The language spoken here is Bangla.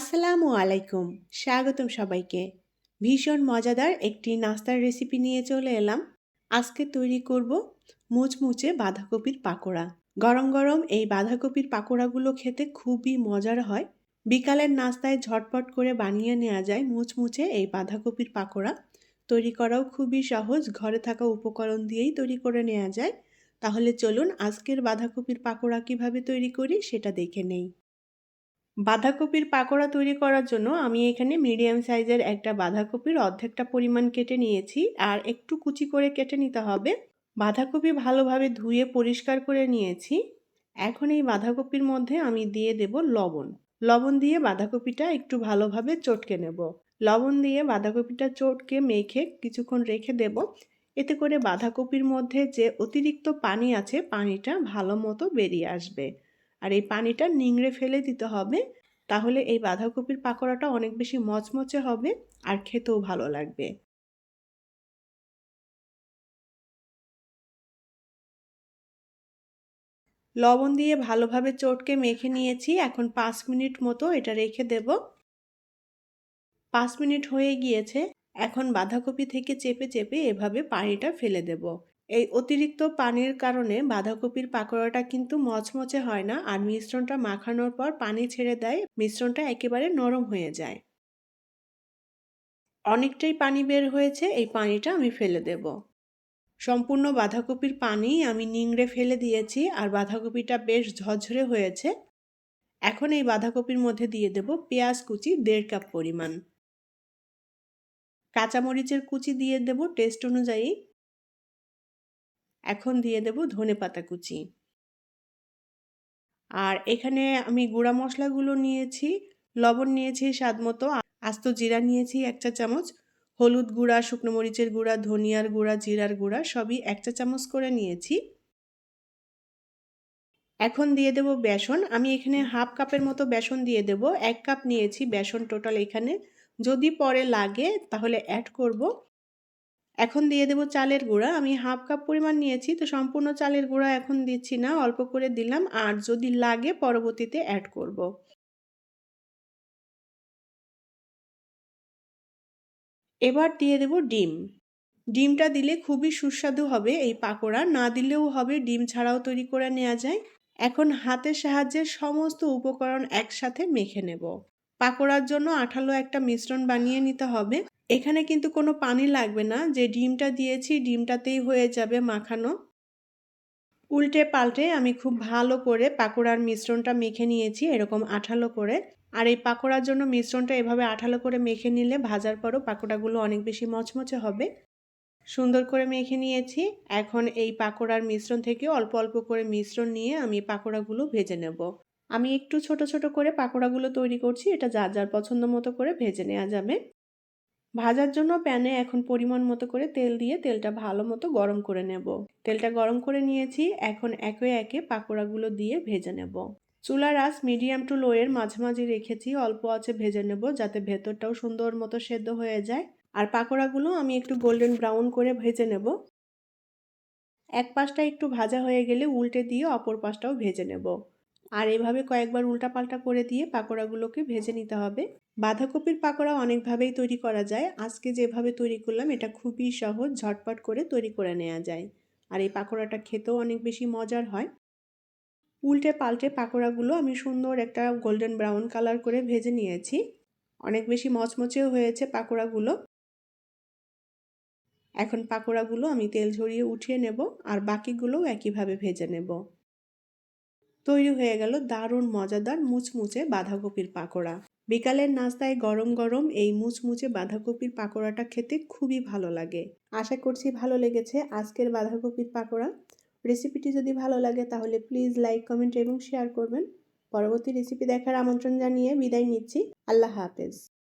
আসসালামু আলাইকুম। স্বাগতম সবাইকে। ভীষণ মজাদার একটি নাস্তার রেসিপি নিয়ে চলে এলাম। আজকে তৈরি করব মুচমুচে বাঁধাকপির পাকোড়া। গরম গরম এই বাঁধাকপির পাকোড়াগুলো খেতে খুবই মজার হয়। বিকালের নাস্তায় ঝটপট করে বানিয়ে নেওয়া যায় মুচমুচে এই বাঁধাকপির পাকোড়া। তৈরি করাও খুবই সহজ, ঘরে থাকা উপকরণ দিয়েই তৈরি করে নেওয়া যায়। তাহলে চলুন আজকের বাঁধাকপির পাকোড়া কীভাবে তৈরি করি সেটা দেখে নেই। বাঁধাকপির পাকোড়া তৈরি করার জন্য আমি এখানে মিডিয়াম সাইজের একটা বাঁধাকপির অর্ধেকটা পরিমাণ কেটে নিয়েছি আর একটু কুচি করে কেটে নিতে হবে। বাঁধাকপি ভালোভাবে ধুয়ে পরিষ্কার করে নিয়েছি। এখন এই বাঁধাকপির মধ্যে আমি দিয়ে দেব লবণ। লবণ দিয়ে বাঁধাকপিটা একটু ভালোভাবে চটকে নেব। লবণ দিয়ে বাঁধাকপিটা চটকে মেখে কিছুক্ষণ রেখে দেব। এতে করে বাঁধাকপির মধ্যে যে অতিরিক্ত পানি আছে, পানিটা ভালো মতো বেরিয়ে আসবে। আর এই পানিটা নিংড়ে ফেলে দিতে হবে, তাহলে এই বাঁধাকপির পাকোড়াটা অনেক বেশি মচমচে হবে আর খেতেও ভালো লাগবে। লবণ দিয়ে ভালোভাবে চটকে মেখে নিয়েছি, এখন পাঁচ মিনিট মতো এটা রেখে দেব। পাঁচ মিনিট হয়ে গিয়েছে, এখন বাঁধাকপি থেকে চেপে চেপে এভাবে পানিটা ফেলে দেব। এই অতিরিক্ত পানির কারণে বাঁধাকপির পাকোড়াটা কিন্তু মচমচে হয় না আর মিশ্রণটা মাখানোর পর পানি ছেড়ে দেয়, মিশ্রণটা একেবারে নরম হয়ে যায়। অনেকটাই পানি বের হয়েছে, এই পানিটা আমি ফেলে দেব। সম্পূর্ণ বাঁধাকপির পানি আমি নিংড়ে ফেলে দিয়েছি আর বাঁধাকপিটা বেশ ঝরঝরে হয়েছে। এখন এই বাঁধাকপির মধ্যে দিয়ে দেব পেঁয়াজ কুচি দেড় কাপ পরিমাণ। কাঁচামরিচের কুচি দিয়ে দেব, টেস্ট অনুযায়ী এখন দিয়ে দেব ধনে পাতা কুচি। আর এখানে আমি গুঁড়া মশলাগুলো নিয়েছি, লবণ নিয়েছি স্বাদ মতো, আস্ত জিরা নিয়েছি এক চা চামচ, হলুদ গুঁড়া, শুকনো মরিচের গুঁড়া, ধনিয়ার গুঁড়া, জিরার গুঁড়া সবই এক চা চামচ করে নিয়েছি। এখন দিয়ে দেব বেসন, আমি এখানে হাফ কাপের মতো বেসন দিয়ে দেব, এক কাপ নিয়েছি বেসন টোটাল এখানে। যদি পরে লাগে তাহলে অ্যাড করব। এখন দিয়ে দেব চালের গুঁড়া। আমি হাফ কাপ পরিমাণ নিয়েছি, তো সম্পূর্ণ চালের গুঁড়া এখন দিচ্ছি না, অল্প করে দিলাম। আর যদি লাগে, পরবর্তীতে অ্যাড করব। এবার দিয়ে দেব ডিম। ডিমটা দিলে খুবই সুস্বাদু হবে এই পাকোড়া। না দিলেও হবে, ডিম ছাড়াও তৈরি করে নেওয়া যায়। এখন হাতের সাহায্যে সমস্ত উপকরণ একসাথে মেখে নেব। পাকোড়ার জন্য আঠালো একটা মিশ্রণ বানিয়ে নিতে হবে। এখানে কিন্তু কোনো পানি লাগবে না। যে ডিমটা দিয়েছি ডিমটাতেই হয়ে যাবে মাখানো। উল্টে পাল্টে আমি খুব ভালো করে পাকোড়ার মিশ্রণটা মেখে নিয়েছি এরকম আঠালো করে। আর এই পাকোড়ার জন্য মিশ্রণটা এভাবে আঠালো করে মেখে নিলে ভাজার পরও পাকোড়াগুলো অনেক বেশি মচমচে হবে। সুন্দর করে মেখে নিয়েছি। এখন এই পাকোড়ার মিশ্রণ থেকে অল্প অল্প করে মিশ্রণ নিয়ে আমি পাকোড়াগুলো ভেজে নেব। আমি একটু ছোট ছোট করে পাকোড়াগুলো তৈরি করছি। এটা যার যার পছন্দ মতো করে ভেজে নেওয়া যাবে। ভাজার জন্য প্যানে এখন পরিমাণ মতো করে তেল দিয়ে তেলটা ভালো মতো গরম করে নেব। তেলটা গরম করে নিয়েছি, এখন একে একে পাকোড়াগুলো দিয়ে ভেজে নেব। চুলার আঁচ মিডিয়াম টু লোয়ের মাঝামাঝি রেখেছি, অল্প আছে ভেজে নেব যাতে ভেতরটাও সুন্দর মতো সেদ্ধ হয়ে যায়। আর পাকোড়াগুলো আমি একটু গোল্ডেন ব্রাউন করে ভেজে নেব। এক পাশটা একটু ভাজা হয়ে গেলে উল্টে দিয়ে অপর পাশটাও ভেজে নেব। আর এভাবে কয়েকবার উল্টাপাল্টা করে দিয়ে পাকোড়াগুলোকে ভেজে নিতে হবে। বাঁধাকপির পাকোড়া অনেকভাবেই তৈরি করা যায়। আজকে যেভাবে তৈরি করলাম, এটা খুবই সহজ, ঝটপট করে তৈরি করে নেওয়া যায়। আর এই পাকোড়াটা খেতেও অনেক বেশি মজার হয়। উল্টে পাল্টে পাকোড়াগুলো আমি সুন্দর একটা গোল্ডেন ব্রাউন কালার করে ভেজে নিয়েছি। অনেক বেশি মচমচেও হয়েছে পাকোড়াগুলো। এখন পাকোড়াগুলো আমি তেল ঝরিয়ে উঠিয়ে নেব, আর বাকিগুলোও একইভাবে ভেজে নেব। তৈরি হয়ে গেল দারুণ মজাদার মুচমুচে বাঁধাকপির পাকোড়া। বিকালের নাস্তায় গরম গরম এই মুচমুচে বাঁধাকপির পাকোড়াটা খেতে খুবই ভালো লাগে। আশা করছি ভালো লেগেছে আজকের বাঁধাকপির পাকোড়া। রেসিপিটি যদি ভালো লাগে তাহলে প্লিজ লাইক, কমেন্ট এবং শেয়ার করবেন। পরবর্তী রেসিপি দেখার আমন্ত্রণ জানিয়ে বিদায় নিচ্ছি। আল্লাহ হাফেজ।